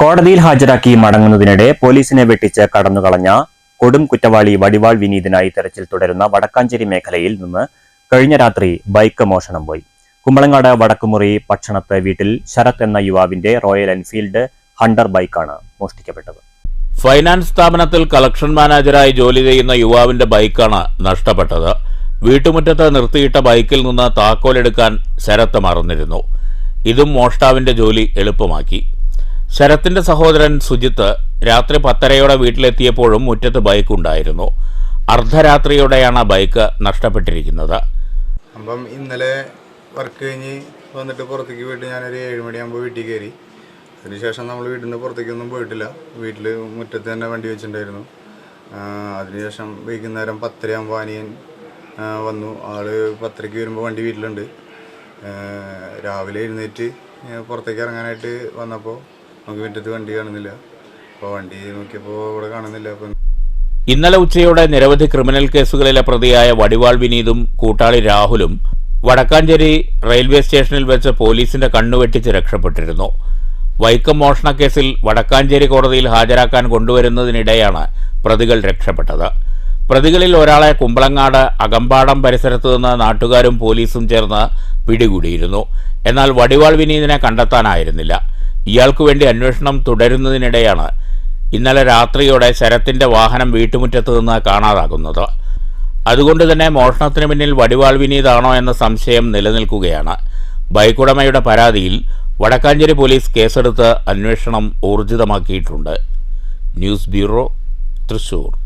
കോടതിയിൽ ഹാജരാക്കി മടങ്ങുന്നതിനിടെ പോലീസിനെ വെട്ടിച്ച് കടന്നുകളഞ്ഞ കൊടും കുറ്റവാളി വടിവാൾ വിനീതിനായി തെരച്ചിൽ തുടരുന്ന വടക്കാഞ്ചേരി മേഖലയിൽ നിന്ന് കഴിഞ്ഞ രാത്രി ബൈക്ക് മോഷണം പോയി. കുമ്പളങ്ങാട് വടക്കുമുറി പക്ഷണത്ത് വീട്ടിൽ ശരത് എന്ന യുവാവിന്റെ റോയൽ എൻഫീൽഡ് ഹണ്ടർ ബൈക്കാണ് മോഷ്ടിക്കപ്പെട്ടത്. ഫൈനാൻസ് സ്ഥാപനത്തിൽ കളക്ഷൻ മാനേജരായി ജോലി ചെയ്യുന്ന യുവാവിന്റെ ബൈക്കാണ് നഷ്ടപ്പെട്ടത്. വീട്ടുമുറ്റത്ത് നിർത്തിയിട്ട ബൈക്കിൽ നിന്ന് താക്കോലെടുക്കാൻ ശരത്ത് മറന്നിരുന്നു. ഇതും മോഷ്ടാവിന്റെ ജോലി എളുപ്പമാക്കി. ശരത്തിന്റെ സഹോദരൻ സുജിത്ത് രാത്രി പത്തരയോടെ വീട്ടിലെത്തിയപ്പോഴും മുറ്റത്ത് ബൈക്ക് ഉണ്ടായിരുന്നു. അർദ്ധരാത്രിയോടെയാണ് ബൈക്ക് നഷ്ടപ്പെട്ടിരിക്കുന്നത്. അപ്പം ഇന്നലെ വർക്ക് കഴിഞ്ഞ് വന്നിട്ട് പുറത്തേക്ക് പോയിട്ട് ഞാനൊരു ഏഴുമണിയാകുമ്പോൾ വീട്ടിൽ കയറി. അതിനുശേഷം നമ്മൾ വീട്ടിൽ നിന്ന് പുറത്തേക്കൊന്നും പോയിട്ടില്ല. വീട്ടിൽ മുറ്റത്ത് തന്നെ വണ്ടി വെച്ചിട്ടുണ്ടായിരുന്നു. അതിനുശേഷം വൈകുന്നേരം പത്തരയാകുമ്പോൾ അനിയൻ വന്നു. ആൾ പത്തരയ്ക്ക് വരുമ്പോൾ വണ്ടി വീട്ടിലുണ്ട്. രാവിലെ എഴുന്നേറ്റ് പുറത്തേക്ക് ഇറങ്ങാനായിട്ട് വന്നപ്പോൾ നമുക്ക് മുറ്റത്ത് വണ്ടി കാണുന്നില്ല. അപ്പോൾ വണ്ടി നോക്കിയപ്പോൾ ഇവിടെ കാണുന്നില്ല. അപ്പം ഇന്നലെ ഉച്ചയോടെ നിരവധി ക്രിമിനൽ കേസുകളിലെ പ്രതിയായ വടിവാൾ വിനീതും കൂട്ടാളി രാഹുലും വടക്കാഞ്ചേരി റെയിൽവേ സ്റ്റേഷനിൽ വെച്ച് പോലീസിന്റെ കണ്ണുവെട്ടിച്ച് രക്ഷപ്പെട്ടിരുന്നു. വൈക്കം മോഷണക്കേസിൽ വടക്കാഞ്ചേരി കോടതിയിൽ ഹാജരാക്കാൻ കൊണ്ടുവരുന്നതിനിടെയാണ് പ്രതികൾ രക്ഷപ്പെട്ടത്. പ്രതികളിൽ ഒരാളെ കുമ്പളങ്ങാട് അകമ്പാടം പരിസരത്തു നിന്ന് നാട്ടുകാരും പോലീസും ചേർന്ന് പിടികൂടിയിരുന്നു. എന്നാൽ വടിവാൾ വിനീതിനെ കണ്ടെത്താനായിരുന്നില്ല. ഇയാൾക്കു വേണ്ടി അന്വേഷണം തുടരുന്നതിനിടെയാണ് ഇന്നലെ രാത്രിയോടെ ശരത്തിന്റെ വാഹനം വീട്ടുമുറ്റത്ത് നിന്ന് കാണാതാകുന്നത്. അതുകൊണ്ട് തന്നെ മോഷണത്തിന് പിന്നിൽ വടിവാൾ വിനീതാണോ എന്ന സംശയം നിലനിൽക്കുകയാണ്. ബൈക്കുടമയുടെ പരാതിയിൽ വടക്കാഞ്ചേരി പോലീസ് കേസെടുത്ത് അന്വേഷണം ഊർജിതമാക്കിയിട്ടുണ്ട്. News bureau Thrissur.